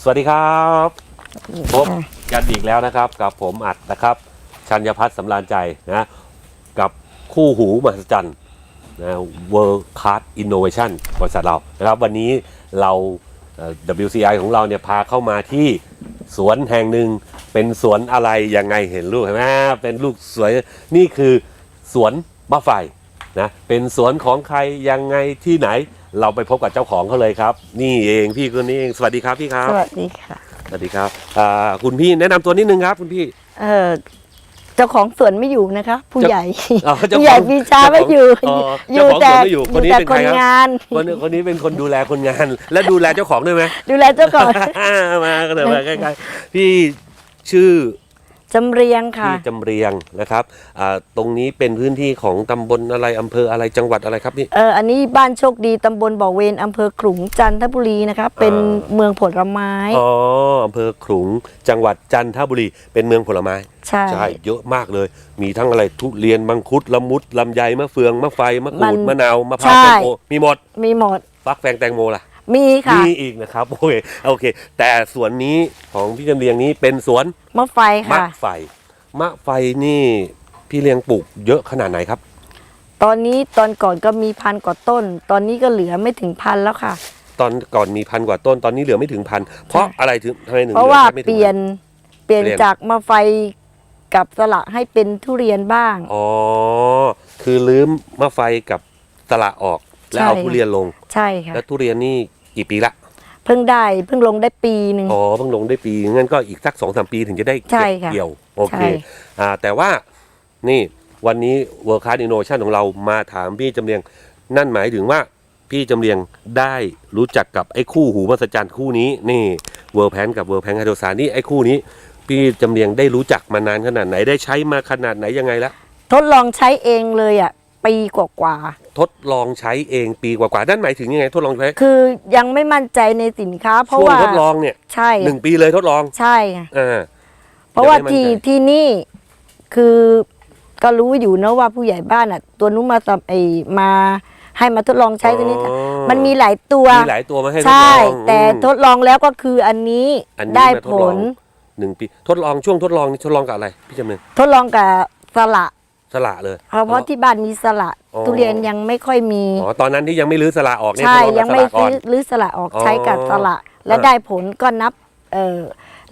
ครับสวัสดีครับพบกันอีกแล้วนะครับ กับผมอัดนะครับ ชัญญพัฒน์สำราญใจนะกับคู่หูมหัศจรรย์นะ World Class Innovation บริษัทเรานะครับ วันนี้เราเอ่อ WCI ของเราเนี่ยพาเข้ามาที่สวนแห่งหนึ่งเป็นสวนอะไรยังไงเห็นลูกเห็นไหมเป็นลูกสวยนี่คือสวนมะไฟนะเป็นสวนของใครยังไงที่ไหน เราไปพบกับเจ้าของเขาเลยครับ นี่เองพี่คนนี้เองสวัสดีครับพี่ครับ สวัสดีค่ะ สวัสดีครับอ่าคุณพี่แนะนำตัวนิดนึงครับ คุณพี่ เออเจ้าของสวนไม่อยู่นะคะ ผู้ใหญ่อ๋อเจ้าของผู้ใหญ่ปีชาไม่อยู่อ๋ออเจ้ายู่ของแต่สวนไม่อยู่คนนี้แต่เป็นคใครนครับ งาน คนนี้คนนี้เป็นคนดูแลคนงาน และดูแลเจ้าของด้วยไหม ดูแลเจ้าของ มาก็เลยมาใกล้ๆพี่ชื่อ จำเรียงค่ะพี่จำเรียงนะครับอ่าตรงนี้เป็นพื้นที่ของตำบลอะไรอำเภออะไรจังหวัดอะไรครับนี่ เอออันนี้บ้านโชคดีตำบลบ่อเวนอำเภอขลุงจันทบุรีนะคะเป็นอ่า เมืองผลไม้อ๋ออำเภอขลุงจังหวัดจันทบุรี เป็นเมืองผลไม้ ใช่ ใช่เยอะมากเลย มีทั้งอะไรทุเรียนมังคุดละมุดลำไยมะเฟืองมะไฟมะกรูดมะนาวมะพร้าวแตงโมมีหมดมีหมด ฟักแฟงแตงโมล่ะ มีค่ะ มีอีกนะครับโอเคโอเค แต่สวนนี้ของพี่จำเรียงนี้เป็นสวนมะไฟมะค่ะ ไฟมะไฟนี่พี่เลี้ยงปลูกเยอะขนาดไหนครับ ตอนนี้ตอนก่อนก็มีพันกว่าต้น ตอนนี้ก็เหลือไม่ถึงพันแล้วค่ะ ตอนก่อนมีพันกว่าต้นตอนนี้เหลือไม่ถึงพันเพราะอะไรถึงทำไมถึงเพราะว่าหลือแค่ไม่ถึง เปลี่ยนเปลี่ยนเปลี่ยน จากมะไฟกับสละให้เป็นทุเรียนบ้าง อ๋อคือลืมมะไฟกับสละออก แล้วเอาใช่ทุเรียนลง ใช่ค่ะแล้วทุเรียนนี่กี่ปีละเพิ่งได้เพิ่งลงได้ปีหนึ่ง อ๋อเพิ่งลงได้ปีงั้นก็อีกสักสองสามปีถึงจะได้ใช่เก็บค่ะเกี่ยวโอเคใช่ อ่าแต่ว่านี่วันนี้ World Class Innovation ของเรามาถามพี่จำเรียง นั่นหมายถึงว่าพี่จำเรียงได้รู้จักกับไอ้คู่หูมหัศจรรย์คู่นี้นี่เวิร์แพนกับเวิร์แพนไฮโดรซานนี่ไอ้คู่นี้ พี่จำเรียงได้รู้จักมานานขนาดไหนได้ใช้มาขนาดไหนยังไงละ ทดลองใช้เองเลยอะ ปีกว่าทดลองใช้เองปีกว่าๆนั่นหมายถึงยังไงทดลองใช้ๆคือยังไม่มั่นใจในสินค้า เพราะช่วงว่าทดลองเนี่ยใช่หนึ่งปีเลยทดลองใช่ค่ะอ่า เพราะว่ายังไม่ที่มั่นใจ ที่นี่คือก็รู้อยู่นะว่าผู้ใหญ่บ้านอะ ตัวนู้นมาสับไอมา ให้มาทดลองใช้ตัวนี้อ๋อมันมีหลายตัว มีหลายตัวมาให้ทดใช่ลองแต่อืม ทดลองแล้วก็คืออันนี้อันนี้ได้มาทผดลองลหนึ่งปีทดลองช่วงทดลองนี่ทดลองกับอะไรพี่จำเนียงทดลองกับสละ สละเลยเพราะเพราะที่บ้านมีสละ อ๋อ ทุเรียนยังไม่ค่อยมี อ๋อตอนนั้นที่ยังไม่รื้อสละออกเนี่ยใช่ทดลอยังกับไม่สละก่อซื้นอรื้อสละออกอ๋อใช้กับสละ และอ่าได้ผลก็นับเออ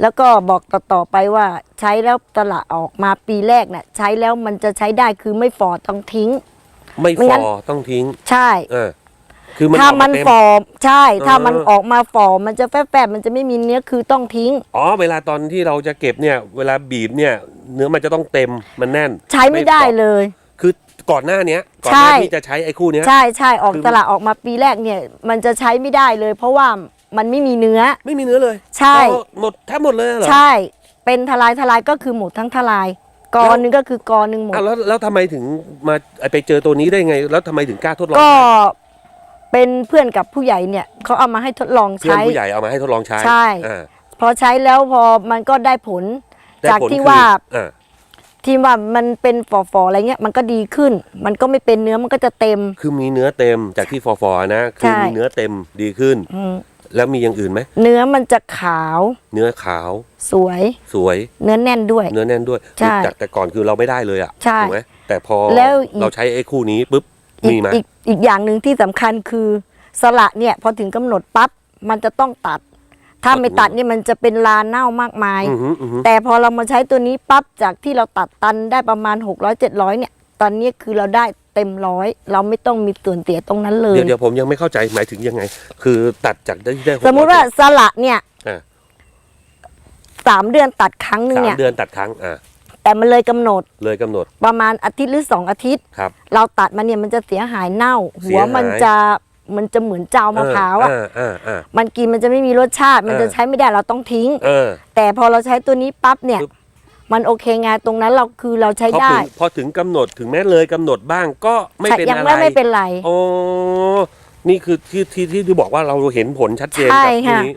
แล้วก็บอกต่อๆไปว่าใช้แล้วสละออกมาปีแรกเนี่ยใช้แล้วมันจะใช้ได้คือไม่ฝ่อต้องทิ้ง ไม่ไม่ฟงั้นอต้องทิ้ง ใช่ เออ คือมันถ้าออกมันเต็ฝ่อใช่ ถ้ามันเออ ออกมาฝ่อมันจะแฝบๆมันจะไม่มีเนื้อคือต้องทิ้ง อ๋อเวลาตอนที่เราจะเก็บเนี่ย เวลาบีบเนี่ย เนื้อมันจะต้องเต็มมันแน่นใช้ไม่ได้ฝ่อเลย คือก่อนหน้าเนี้ยก่อนหใช่น้าที่จะใช้ไอ้คู่เนี้ย ใช่ใช่ออกคือสละออกมาปีแรกเนี่ย มันจะใช้ไม่ได้เลย เพราะว่ามันไม่มีเนื้อ ไม่มีเนื้อเลยใช่อ๋อหมดแทบหมดเลยเหรอใช่ เป็นทลายทลายก็คือหมดทั้งทลาย กอหนึงก็คือกอหนึ่งหมดอะแล้วแล้วทำไมถึงมาไปเจอตัวนี้ได้ไง แล้วทำไมถึงกล้าทดลองก็ใช้ เป็นเพื่อนกับผู้ใหญ่เนี่ยเขาเอามาให้ทดลองเพื่อนใช้ ผู้ใหญ่เอามาให้ทดลองใช้ใช่ อ่าพอใช้แล้วพอมันก็ได้ผล ได้จากผลที่คือว่าอ่าที่ว่ามันเป็นฝ่อๆอะไรเงี้ยมันก็ดีขึ้น มันก็ไม่เป็นเนื้อมันก็จะเต็ม คือมีเนื้อเต็มจากที่ฟอฟอๆนะคือใช่ มีเนื้อเต็มดีขึ้น อืมแล้วมีอย่างอื่นไหมเนื้อมันจะขาวเนื้อขาวสวย สวย เนื้อแน่นด้วย เนื้อแน่นด้วยใช่จากแต่ก่อนคือเราไม่ได้เลยอะใช่ถูกไหมแต่พอแล้วอีก เราใช้ไอ้คู่นี้ปุ๊บ อีมีกมาอีกอีกอย่างหนึ่งที่สำคัญคือสละเนี่ยพอถึงกำหนดปั๊บมันจะต้องตัด ถ้าไม่ตัดเนี่ยมันจะเป็นลาเน่ามากมาย อือหืออือหือแต่พอเรามาใช้ตัวนี้ปั๊บจากที่เราตัดตันได้ประมาณ 600 700 เนี่ย ตอนนี้คือเราได้เต็มร้อยเราไม่ต้องมีส่วนเสียตรงนั้นเลย เดี๋ยวเดี๋ยวผมยังไม่เข้าใจหมายถึงยังไง คือตัดจากได้ได้สมมุติว่าสละเนี่ยอ่าสามเดือนตัดครั้งหนึงสามเนี่ย เดือนตัดครั้งอ่า แต่มันเลยกำหนดเลยกำหนดประมาณอาทิตย์หรือสองอาทิตย์ ครับ เราตัดมันเนี่ยมันจะเสียหายเน่าเสีหัวยหายมันจะมันจะเหมือนเจ้ามะพร้าวอะอ่าอ่าอ่ามันกินมันจะไม่มีรสชาติ มันเออจะใช้ไม่ได้เราต้องทิ้ง เออ แต่พอเราใช้ตัวนี้ปั๊บเนี่ย ปึ๊บ มันโอเคไงตรงนั้นเราคือเราใช้พอได้ถึงพอถึงกำหนดถึงแม้เลยกำหนดบ้างก็ไม่ใช่เป็นยังอะไรไม่ไม่เป็นไร โอ้นี่คือที่ที่ที่ที่บอกว่าเราเห็นผลชัดเจนใช่กับค่ะ นี้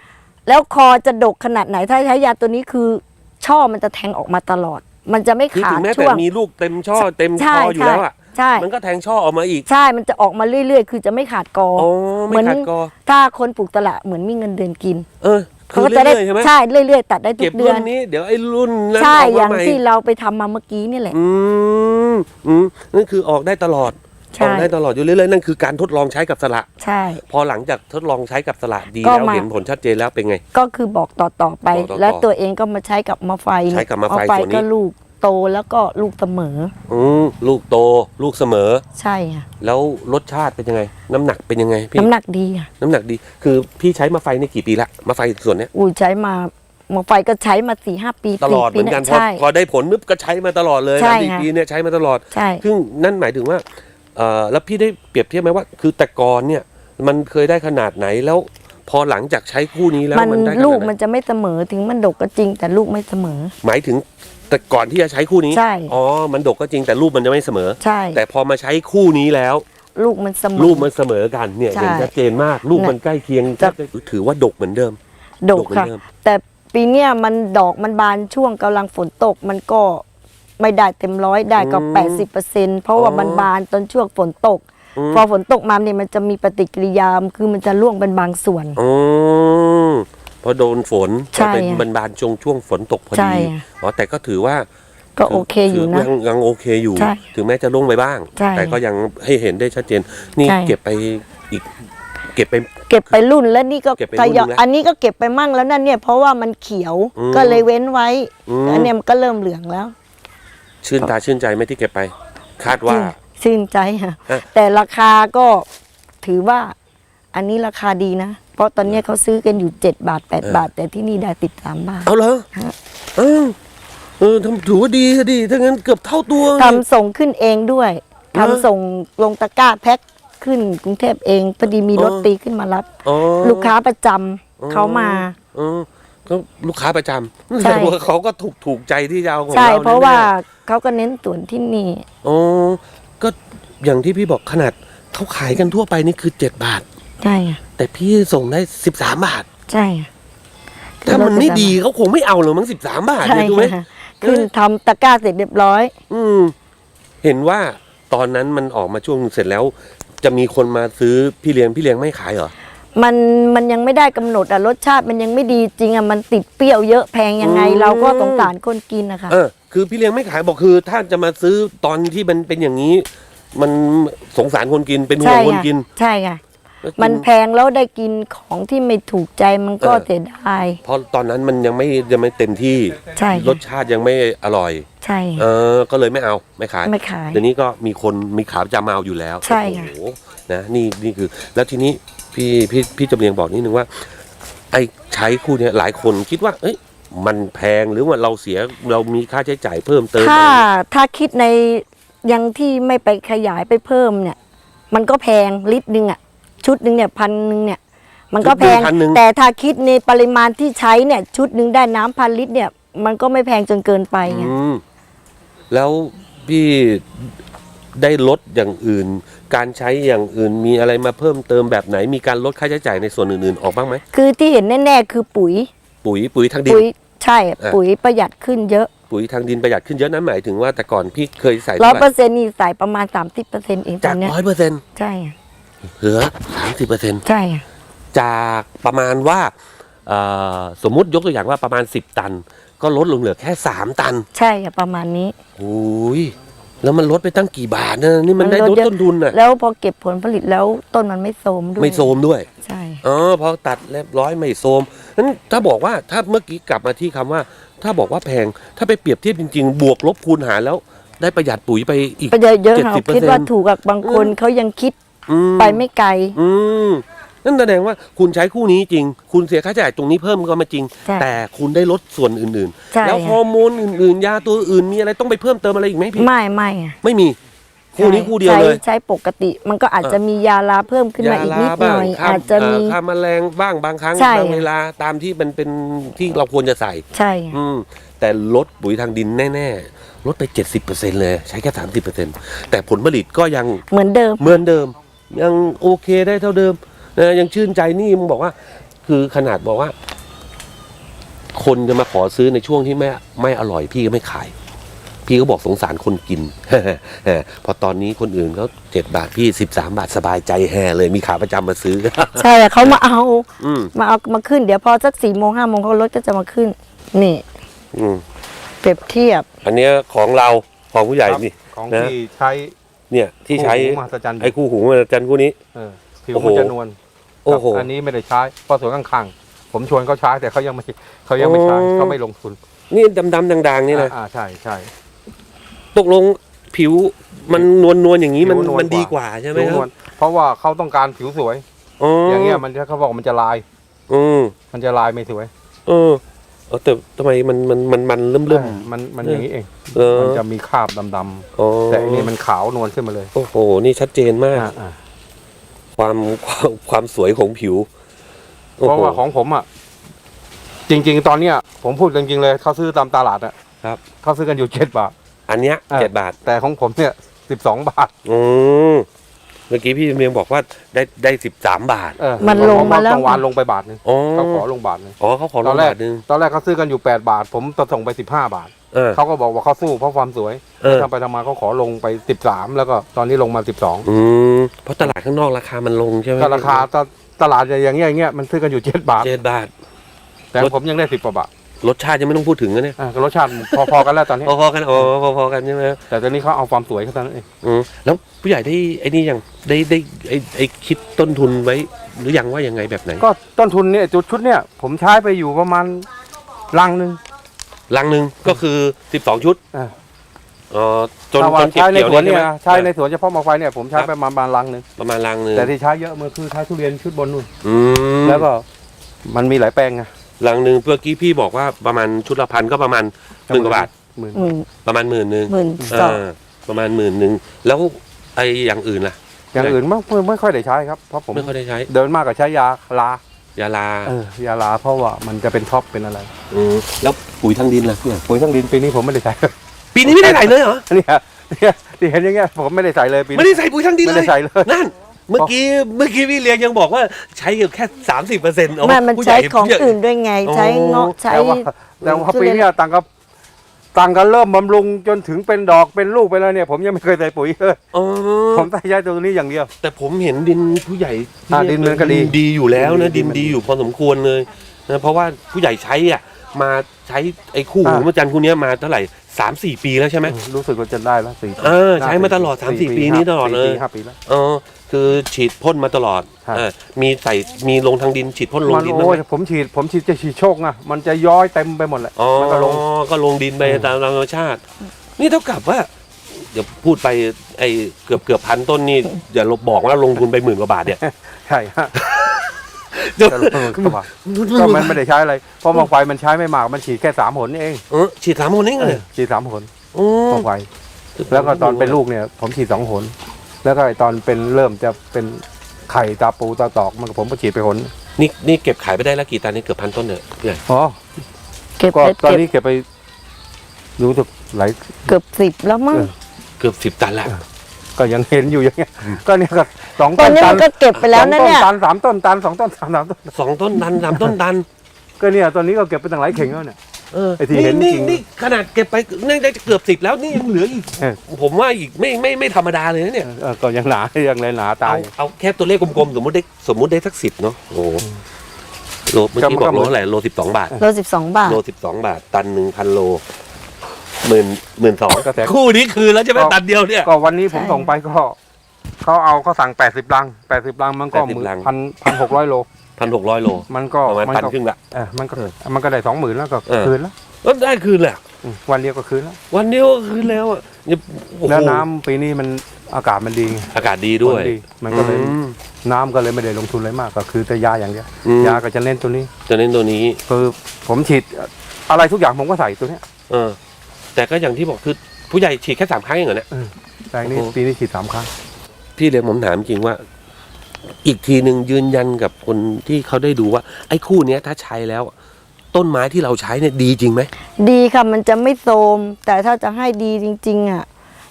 แล้วคอจะดกขนาดไหนถ้าใช้ยาตัวนี้คือ ช่อมันจะแทงออกมาตลอด มันจะไม่คือขาถึดงแม้แต่ช่วง มีลูกเต็มช่อเต็มใช่ช่ออยู่ใช่ แล้วอะใช่ มันก็แทงช่อออกมาอีกใช่ มันจะออกมาเรื่อย ๆ คือจะไม่ขาดกอโอ้เหมืไม่อนขัดกอถ้าคนปลูกตละเหมือนมีเงินเดือนกินเออคือก็จะได้เรื่อยๆใช่ไหมใช่เรื่อย ๆ ตัดได้ทุเก็บกเดืรุ่อนน นี้เดี๋ยวไอ้รุ่นนั้นใช่ออกอมาย่างใหม่ที่เราไปทำมาเมื่อกี้นี่แหละ อืมอืมนั่นคือออกได้ตลอดใช่ ออกได้ตลอดอยู่เรื่อยๆนั่นคือการทดลองใช้กับสละ ใช่ พอหลังจากทดลองใช้กับสละดีก็แล้วมา เห็นผลชัดเจนแล้วเป็นไง ก็คือบอกต่อๆไป บอกต่อๆแล้วตัวเองก็มาใช้กับมะไฟใช้กับมะไฟไฟส่วนนี้ ก็ลูกโตแล้วก็ลูกเสมอ อืมลูกโตลูกเสมอ ใช่ค่ะแล้วรสชาติเป็นยังไง น้ำหนักเป็นยังไงพี่น้ำหนักดีค่ะน้ำหนักดี คือพี่ใช้มาไฟนี่กี่ปีละมาไฟส่วนเนี้ยอุ้ยใช้มามะไฟก็ใช้มาสี่ห้าปีตลอดเหสี่มือนกันปีพอใช่ พอได้ผลนึบก็ใช้มาตลอดเลยใช่สามสี่ค่ะ ปีเนี่ยใช้มาตลอด ใช่ ซึ่งนั่นหมายถึงว่า เอ่อแล้วพี่ได้เปรียบเทียบไหมว่า คือแต่ก่อนเนี่ยมันเคยได้ขนาดไหนแล้ว พอหลังจากใช้คู่นี้แล้วมันมันได้ขนาดไหนลูกมันจะไม่เสมอถึงมันดกก็จริง แต่ลูกไม่เสมอ หมายถึงแต่ก่อนที่จะใช้คู่นี้ใช่ อ๋อมันดกก็จริงแต่รูปมันจะไม่เสมอ ใช่ แต่พอมาใช้คู่นี้แล้ว ลูกมันเสมอ รูปมันเสมอกันเนี่ยใช่เห็นชัดเจนมากรูปมันใกล้เคียงจะ ถือว่าดกเหมือนเดิมดดกกเหมือนค่ะ เดิม แต่ปีเนี้ยมันดอกมันบานช่วงกำลังฝนตกมันก็ ไม่ได้เต็มร้อยได้ก็แปดสิบเปอร์เซ็นเพราะว่ามันบานตอนช่วงฝนตก พอฝนตกมาเนี่ยมันจะมีปฏิกิริยาคือมันจะร่วงเป็นบางส่วน อ๋อพอโดนฝนใช่ก็เป็นบรรบานช่วงช่วงฝนตกพอใช่ ดีอะอ๋อแต่ก็ถือว่าก็โอเคอยู่นะยังยังโอเคอยู่ ใช่ถึงแม้จะล่วงไปบ้าง ใช่แต่ก็ยังให้เห็นได้ชัดเจน นี่ใช่ เก็บไปอีก เก็บไป เก็บไปรุ่นแล้วนี่ก็เก็บไปทรุ่นยอยแล้วอันนี้ก็เก็บไปมั่งแล้วนั่นเนี่ยเพราะว่ามันเขียวอืมก็เลยเว้นไว้อืม อันเนี้ยมันก็เริ่มเหลืองแล้ว ชื่นตาชื่นใจไหมที่เก็บไป คาดว่า ชื่นใจค่ะอะ แต่ราคาก็ถือว่า อันนี้ราคาดีนะ เพราะตอนเนี้ยเขาซื้อกันอยู่เจ็ดบาทแปดบาท แต่ที่นี่ได้ติดสามบาท เอาเหรอฮะ เออเออทำถือว่าดีดีถ้างั้นเกือบเท่าตัวไงทำส่งขึ้นเองด้วยทำส่งลงตะกร้าแพ็คขึ้นกรุงเทพเองพอดีมีรถอ๋อตีขึ้นมารับ อ๋อ ลูกค้าประจำเขามา เออ ก็ลูกค้าประจำใช่ แต่ว่าเขาก็ถูกถูกใจที่จะเอาของใช่เราเพราะว่าแน่เขาก็เน้นส่วนที่นี่ ๆอ๋อก็อย่างที่พี่บอกขนาดเขาขายกันทั่วไปนี่คือเจ็ดบาท ใช่ค่ะแต่พี่ส่งได้สิบสามบาท ใช่ค่ะถ้ามันไม่ดีเขาคงไม่เอาหรอกมั้งสิบสามบาทใช่เนี่ยถูกไหม ค่ะขึ้นทำตะกร้าเสร็จเรียบร้อย อืม เห็นว่าตอนนั้นมันออกมาช่วงเสร็จแล้ว จะมีคนมาซื้อพี่เลี้ยงพี่เลี้ยงไม่ขายเหรอ มันมันยังไม่ได้กำหนดอะรสชาติมันยังไม่ดีจริงอะมันติดเปรี้ยวเยอะแพงยังไงอืมเราก็สงสารคนกินนะคะเออคือพี่เลี้ยงไม่ขายบอกคือ ถ้าจะมาซื้อตอนที่มันเป็นอย่างนี้ มันสงสารคนกินเป็นห่วใช่งคนค่ะกิน ใช่ค่ะแล้วกิมันแพงแล้วได้กินของที่ไม่ถูกใจมันก็เออเสียดายเพราะตอนนั้นมันยังไม่ยังไม่เต็มที่ใช่รค่ะสชาติยังไม่อร่อย ใช่เออก็เลยไม่เอาไม่ขายไม่ขายเดี๋ยวนี้ก็มีคนมีขาประจำมาเอาอยู่แล้วใช่ค่ะโอ้โหนะนี่นี่คือ แล้วทีนี้ พี่พี่พี่จำเรียงบอกนิดนึงว่า ไอ้ใช้คู่เนี้ยหลายคนคิดว่า เอ้ยมันแพงหรือว่าเราเสียเรามีค่าใช้จ่ายเพิ่มเติมถ้าอะไรถ้าคิดในยังที่ไม่ไปขยายไปเพิ่มเนี่ย มันก็แพงลิตรหนึ่งอะ ชุดหนึ่งเนี่ยพันหนึ่งเนี่ย มันก็แพงพันหนึ่งแต่ถ้าคิดในปริมาณที่ใช้เนี่ย ชุดหนึ่งได้น้ำพันลิตรเนี่ย มันก็ไม่แพงจนเกินไปไงอืมแล้วพี่ ได้ลดอย่างอื่น การใช้อย่างอื่นมีอะไรมาเพิ่มเติมแบบไหน มีการลดค่าใช้จ่ายในส่วนอื่นๆออกบ้างไหม คือที่เห็นแน่ๆคือปุ๋ย ปุ๋ยปุ๋ยทางดิน ปุ๋ยใช่อะปุ๋ยประหยัดขึ้นเยอะ ปุ๋ยทางดินประหยัดขึ้นเยอะนะหมายถึงว่าแต่ก่อนพี่เคยใส่ร้อยเท่าไหเปอร่ร์เซ็นต์นี่ใส่ประมาณสามสิบเปอร์เซ็นต์เองตจาอกนเนี้ยร้อยเปอร์เซ็นต์ใช่อะเหลือสามสิบเปอร์เซ็นต์ใช่อะจากประมาณว่าเอ่อสมมุติยกตัวอย่างว่าประมาณ10ตัน ก็ลดลงเหลือแค่3ตัน ใช่อะประมาณนี้โอ้ย แล้วมันลดไปตั้งกี่บาทนะนี่มันได้มันลลดดเยอะต้นทุนน่ะแล้วพอเก็บผลผลิตแล้วต้นมันไม่โทรมด้วยไม่โซมด้วยใช่อ๋อพอตัดเรียบร้อยไม่โซมนั้นถ้าบอกว่าถ้าเมื่อกี้กลับมาที่คำว่า ถ้าบอกว่าแพงถ้าไปเปรียบเทียบจริง ๆ บวกลบคูณหารแล้ว ได้ประหยัดปุ๋ยไปอีกประหยัดเยอะค่ะ70%คิดว่าถูกอะบางคนเขายังคิดอืมไปไม่ไกล อืม นั่นแสดงว่าคุณใช้คู่นี้จริง คุณเสียค่าใช้จ่ายตรงนี้เพิ่มก็มาจริง ใช่แต่คุณได้ลดส่วนอื่นใช่ ๆ แล้วฮอร์โมนอื่นๆ ยาตัวอื่นมีอะไรต้องไปเพิ่มเติมอะไรอีกไหมพี่ไม่ไม่อะไม่มี คู่นี้ใช่คู่เดียวเลย ใช้ใช้ปกติ มันก็อาจจะมียาลาเพิ่มขึ้นมาอีกนิดหน่อยข้ามอาจจะมีเอ่อข้ามแมลงบ้างบางครั้งใช่ บางเวลาตามที่มันเป็นที่เราควรจะใส่ ใช่ อืม แต่ลดปุ๋ยทางดินแน่ๆลดไป 70%เลย ใช้แค่ 30%แต่ผลผลิตก็ยังเหมือนเดิม เหมือนเดิม ยังโอเคได้เท่าเดิม นะยังชื่นใจนี่มึงบอกว่า คือขนาดบอกว่า คนจะมาขอซื้อในช่วงที่ไม่ไม่อร่อยพี่ก็ไม่ขายพพี่ก็บอกสงสารคนกินพอตอนนี้คนอื่นเขาเจ็ดบาทพี่สิบสามบาทสบายใจแห่เลยมีขาประจำมาซื้อ ใช่เขามาเอาอืมมาเอามาขึ้น เดี๋ยวพอสักสี่โมงห้าโมงเขารถก็จะมาขึ้น นี่อืมเปรียบเทียบ อันเนี้ยของเราของผู้ใหญ่ครับนี่ ของนะ ที่ใช้เนี่ยที่ใช้คู่หูมหัศจรรย์ไอ้คู่หูมาจันคู่นี้ เออผิวโอ้โห มันจะนวล โอ้โหครับอันนี้ไม่ได้ใช้เพราะสวนข้างๆผมชวนเขาใช้แต่เขายังไม่เขายังไม่ใช้อ๋อ เขาไม่ลงทุนนี่ดำๆด่างๆนี่นะอ่าใช่ใช่ ตกลงผิวมันนวลนวลๆอย่างนี้มันผิวนวลมันดีกกว่า ว่าใช่ไหมผิวคนรัวบลเพราะว่าเขาต้องการผิวสวย อ๋อออย่างเงี้ยมันจะเขาบอกมันจะลาย อืมมันจะลายไม่สวยเออเออแต่ทำไมมันมันมันมันเริ่มเริ่ม มันมันเออออย่างนี้เองเออมันจะมีคราบดำอ๋อๆแต่อันนี้มันขาวนวลขึ้นมาเลยโอ้โห นี่ชัดเจนมาก อ่าอ่า ความความความสวยของผิวโอ้เพราะโหว่าของผมอะ จริง ๆ ตอนเนี้ยผมพูดจริงๆเลยเขาซื้อตามตลาดอะครับ เขาซื้อกันอยู่เจ็ดบาท อันเนี้ยอ่า เจ็ดบาท แต่ของผมเนี่ยสิบสองบาทอืมเมื่อกี้พี่เมียงบอกว่าได้ได้สิบสามบาท เออมันลงมาแล้วบางวันลงไปบาทหนึงอ๋อเขาขอลงบาทหนึง อ๋อเขาขอลตองนแรก บาทหนึงตอนแรกเขาซื้อกันอยู่แปดบาท ผมจะส่งไปสิบห้าบาท เออ เขาก็บอกว่าเขาสู้เพราะความสวยเออ ทำไปทำมาเขาขอลงไปสิบสามแล้วก็ตอนนี้ลงมาสิบสองอืมเพราะตลาดข้างนอกราคามันลงใช่ไหมก็ราคาตตลาดอย่างเงี้ยอย่างเงี้ยมันซื้อกันอยู่เจ็ดบาท เจ็ดบาท แต่ผมยังได้สิบกว่าบาทรสชาติยังไม่ต้องพูดถึงนะเนี่ยอะก็รสชาติพอๆกันแล้วตอนนี้ พอๆกันอ๋อพอๆกันใช่ไหมแต่ตอนนี้เขาเอาความสวยเขาเท่านั้นเองอืมแล้วผู้ใหญ่ได้ไอ้นี่ยังได้ได้ไอ้ไอ้คิดต้นทุนไว้ หรือยังว่ายังไงแบบไหนก็ต้นทุนเนี่ยจุดชุดเนี่ยผมใช้ไปอยู่ประมาณลังหนึ่ง ลังหนึ่งก็คือสิบสองชุดอ่า เอ๋อจนถ้าจว่านเก็บใช้ในเกี่ยวสวนเนี่ยเนี่ยใช่ไหมใช้ในสวนเฉพาะมาไฟเนี่ยผมใช้ไปประมาณลังหนึ่งประมาณลังหนึ่งแต่ที่ใช้เยอะมือคือใช้ทุเรียนชุดบนนู่นอืมแล้วก็มันมีหลายแปลงไงลังหนึ่งเมื่อกี้พี่บอกว่าประมาณชุดละพันก็ประมาณหมื่นกว่าบาทหมื่นหมื่นประมาณหมื่นหนึ่งหมื่นสองอ่าประมาณหมื่นหนึ่งแล้วไอ้อย่างอื่นล่ะอย่างอื่นไม่ไม่ไม่ค่อยได้ใช้ครับเพราะผมไม่ค่อยได้ใช้เดินมากกับใช้ยาลา ยาลาเออยาลาเพราะว่ามันจะเป็นท็อปเป็นอะไรมแล้วปุ๋ยทางดินล่ะเนี่ยปุ๋ยทั้งดินปีนี้ผมไม่ได้ใส่ ปีนี้ไม่ได้ใส่เลยเหรอเนี่ยเนี่ยที่เห็นอย่างเงี้ยผมไม่ได้ใส่เลยปีไม่นี้ ได้ใส่ปุ๋ยทางดินไม่เลได้ยใส่เลย นั่น เมื่อกี้เมื่อกี้พี่เลี้ยงยังบอกว่าใช้แค่สามสิบเปอร์เซ็นต์ไมันมันใช้ของอื่นด้วยไง ใช้เงาะใช้แต่ว่าแต่ว่าทุปีเรียนเนี้ยต่างกับ ต่างกันเริ่มบำรุงจนถึงเป็นดอกเป็นลูกไปแล้วเนี่ย ผมยังไม่เคยใส่ปุ๋ยเลยอ๋อผมใส่ใช้ตัวนี้อย่างเดียว แต่ผมเห็นดินผู้ใหญ่อ่าดินมันก็ดีดีอยู่แล้วนะ ดิดินนมันดี ดีอยู่พอสมควรเลยนะเพราะว่าผู้ใหญ่ใช้อะมาใช้ไอ้คู่หูอ่ามาจันทร์คู่เนี้ยมาเท่าไหร่สามสี่ปีแล้วใช่ไหม รู้สึกว่าจะได้แล้วสี่เออใช้มาตลอดสามสี่ปีนี้ตลอดเลย สี่ปีห้าปีแล้ว เออ คือฉีดพ่นมาตลอดครับเออมีใส่มีลงทางดินฉีดพ่นลงมันดินบ้างโอ้ไหยมผมฉีดผมฉีดจะฉีดโชคนะมันจะย้อยเต็มไปหมดแหละอ๋อมันก็ลง ก็ลงดินไปอืม ตามธรรมชาติ นี่เท่ากับว่า เดี๋ยวพูดไปไอ้เกือบเกือบพันต้นนี่อย่าลบบอกว่าลงทุนไปหมื่นกว่าบาทเนี่ย ใช่ฮะจะลงเข้ามาก็มันไม่ได้ใช้อะไรเพราะบางไฟมันใช้ไม่มากมันฉีดแค่สามหนเองเออฉีดสามคนเองเลยฉีดสามหนโอ้บางไฟแล้วก็ตอนเป็นลูกเนี่ย ผมฉีดสองหน แล้วก็ไอ้ตอนเป็นเริ่มจะเป็นไข่ตาปูตาตอกมันก็ผมก็ฉีดไปหนนี่นี่เก็บขายไปได้แล้วกี่ตันนี่เกือบพันต้นเนี่ยพี่ใหญ่อ๋อเก็บก็ไปตอนเก็บนี้เก็บไปรู้สึกหลาย เกือบสิบแล้วมั้งเออเกือบสิบตันละก็ยังเห็นอยู่อย่างเงี้ย ก็เนี่ยก็สองตอต้นนนี้ตัมันนก็เก็บไปแล้วนะเนี่ยสองต้นตันสามต้นตันสองต้นสามสามต้นสองต้นตันสามต้นตัน ก็เนี่ยตอนนี้ก็เก็บไปตั้งหลายเข่งแล้วเนี่ย เออไอ้ที่เห็นนี่จริง นี่ขนาดเก็บไปนี่ได้เกือบสิบแล้วนี่ยังเหลืออีก เออ ผมว่าอีกไม่ไม่ไม่ธรรมดาเลยนะเนี่ย เออก็ยังหนายังเลยหนาตาเอาย เอาแค่ตัวเลขกลมๆ สมมติได้สมมติได้สักสิบเนาะโอ้โหโลเมื่อกี้ก็บอกมันก็ โลเท่าไหร่โลสิบสองบาท โลสิบสองบาท โลสิบสองบาท ตันหนึ่งพันโลหมื่นหมื่นสองก็แสน คู่นี้คือแล้วใช่ไหมตันเดียวเนี่ย ก็วันนี้ผมใช่ ส่งไปก็เขาเอาเขาสั่งแปดสิบลังแปดสิบลังมันก็80หมื่นลัง พันพันหกร้อยโล พันหกร้อยโลมันก็ประมาณมันตันก็ครึ่งละเออมันก็มันก็ได้สองหมื่นแล้วก็เออ คืนแล้วก็ได้คืนแหละ อืมวันเดียวก็คืนแล้ว วันเดียวก็คืนแล้วอะเนี่ยโอ้โหแล้วน้ำปีนี้มันอากาศมันดีไงอากาศดีด้วย ฝนมันก็เลยอืมน้ำก็เลยไม่ได้ลงทุนอะไรมากก็คือแต่ยาอย่างเดียวอืม ยาก็จะเน้นตัวนี้ จะเน้นตัวนี้ คือผมฉีดอะไรทุกอย่างผมก็ใส่ตัวเนี้ยเออ แต่ก็อย่างที่บอกคือผู้ใหญ่ฉีดแค่สามครั้งเองเหรอเนี่ย แต่อันนี้โอ้โห ปีนี้ฉีดสามครั้ง พี่เลยผมถามจริงว่า อีกทีหนึ่งยืนยันกับคนที่เขาได้ดูว่า ไอ้คู่เนี้ยถ้าใช้แล้ว ต้นไม้ที่เราใช้เนี่ยดีจริงไหมดีค่ะมันจะไม่โทรมแต่ถ้าจะให้ดีจริงๆอะ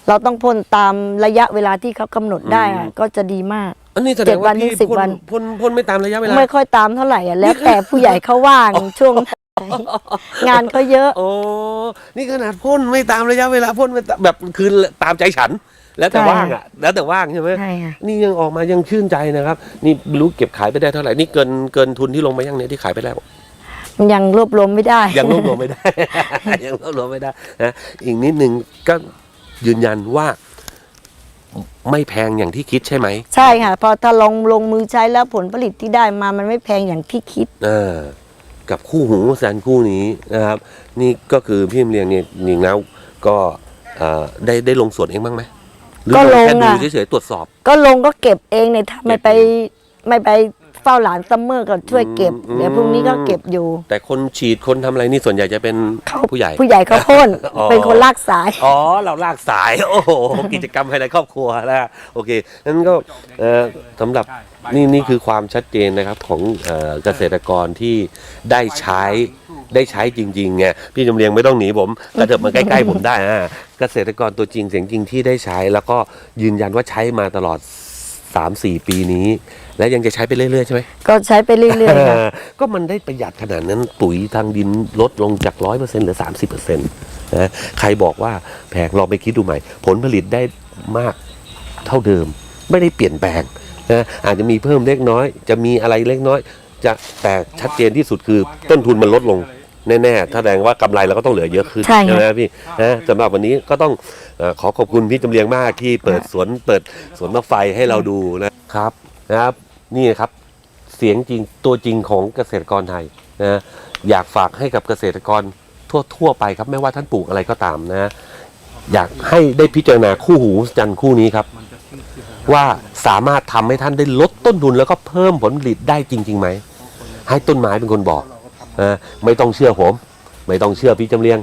เราต้องพ่นตามระยะเวลาที่เขากำหนดได้อะก็จะดีมาก อันนี้แสดเจ็งดวัว่านถึพี่งสิบพ่นวันพ่นพ่นไม่ตามระยะเวลา ไม่ค่อยตามเท่าไหร่อะแล้วแต่ผู้ใหญ่เขาว่างช่วงงานเขาเยอะ โอ้นี่ขนาดพ่นไม่ตามระยะเวลาพ่นไม่ตามแบบคือตามใจฉัน แล้วแต่ใช่ว่างอะ แล้วแต่ว่างใช่ไหมใช่ค่ะนี่ยังออกมายังชื่นใจนะครับ นี่ไม่รู้เก็บขายไปได้เท่าไหร่ นี่เกินเกินทุนที่ลงมายังเนี่ยที่ขายไปแล้วมันยังรวบรวมไม่ได้ ยังรวบรวมไม่ได้ ยังรวบรวมไม่ได้นะอีกนิดนึงก็ยืนยันว่า ไม่แพงอย่างที่คิดใช่ไหมใช่ค่ะ พอถ้าลงลงมือใช้แล้วผลผลิตที่ได้มามันไม่แพงอย่างที่คิด เออ กับคู่หูแสนคู่นี้นะครับ นี่ก็คือพี่เลียงเนี่ยจริงๆแล้วก็เอ่อได้ได้ลงสวนเองบ้างไหม หรือก็ลงแค่ดูอะเฉยๆตรวจสอบ ก็ลงก็เก็บเองเนี่ยถ้าไม่ไปเก็บเองไม่ไป เฝ้าหลานซัมเมอร์ก็ช่วยเก็บอืมเดี๋ยวพรุ่งนี้ก็เก็บอยู่ แต่คนฉีดคนทำอะไรนี่ส่วนใหญ่จะเป็นเขาผู้ใหญ่ ผู้ใหญ่เขาพ่นอ๋อ เป็นคนลากสาย อ๋อ เราลากสาย โอ้โห กิจกรรมภายในครอบครัวนะโอเคนั้นก็เอ่อสำหรับนี่นี่คือความชัดเจนนะครับของเอ่อเกษตรกรที่ได้ใช้ได้ใช้จริงๆไงพี่จำเรียงไม่ต้องหนีผมกระเถิบมาใกล้ๆผมได้อ่าเกษตรกรตัวจริงเสียงจริงที่ได้ใช้ แล้วก็ยืนยันว่าใช้มาตลอด 3-4 ปีนี้ และยังจะใช้ไปเรื่อยๆใช่ไหมก็ใช้ไปเรื่อยๆค่ะก็มันได้ประหยัดขนาดนั้นปุ๋ยทางดินลดลงจากร้อยเปอร์เซ็นต์เหลือสามสิบเปอร์เซ็นต์นะใครบอกว่าแพงลองไปคิดดูใหม่ ผลผลิตได้มากเท่าเดิม ไม่ได้เปลี่ยนแปลงนะอาจจะมีเพิ่มเล็กน้อย จะมีอะไรเล็กน้อย จะแต่ชัดเจนที่สุดคือต้นทุนมันลดลงแน่ๆแสดงว่ากำไรเราก็ต้องเหลือเยอะขึ้นใช่ค่ะไหมพี่นะสำหรับวันนี้ก็ต้องเอ่อขอขอบคุณพี่จำเรียงมากที่เปิดสวนเปิดสวนมะไฟให้เราดูนะครับนะครับ นี่ครับเสียงจริงตัวจริงของเกษตรกรไทยนะอยากฝากให้กับเกษตรกรทั่วทั่วไปครับ ไม่ว่าท่านปลูกอะไรก็ตามนะอยากให้ได้พิจารณาคู่หูจันทร์คู่นี้ครับ ว่าสามารถทำให้ท่านได้ลดต้นทุนแล้วก็เพิ่มผลผลิตได้จริงๆไหมให้ต้นไม้เป็นคนบอกนะไม่ต้องเชื่อผม ไม่ต้องเชื่อพี่จำเรียง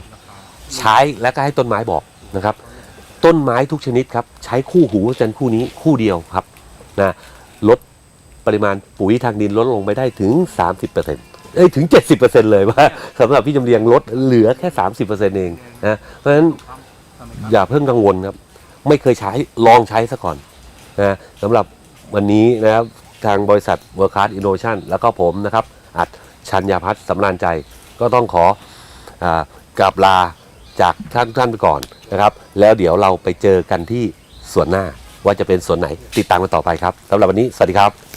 ใช้แล้วก็ให้ต้นไม้บอกนะครับ ต้นไม้ทุกชนิดครับ ใช้คู่หูจันทร์คู่นี้คู่เดียวครับนะลด ปริมาณปุ๋ยทางดินลดลงไปได้ถึง 30%เอ้ยถึง 70%เลยว่าสำหรับพี่จำเรียงลดเหลือแค่ 30%เองนะเพราะฉะนั้นอย่าเพิ่งกังวลครับ ไม่เคยใช้ลองใช้ซะก่อนนะสำหรับวันนี้นะครับทางบริษัท w o r k c a r d Innovation แล้วก็ผมนะครับ อัดชัญญาพัฒน์สำราญใจ ก็ต้องขออกราบลาจากท่านท่านไปก่อนนะครับ แล้วเดี๋ยวเราไปเจอกันที่ส่วนหน้าว่าจะเป็นส่วนไหนติดตามกันต่อไปครับสำหรับวันนี้ สวัสดีครับ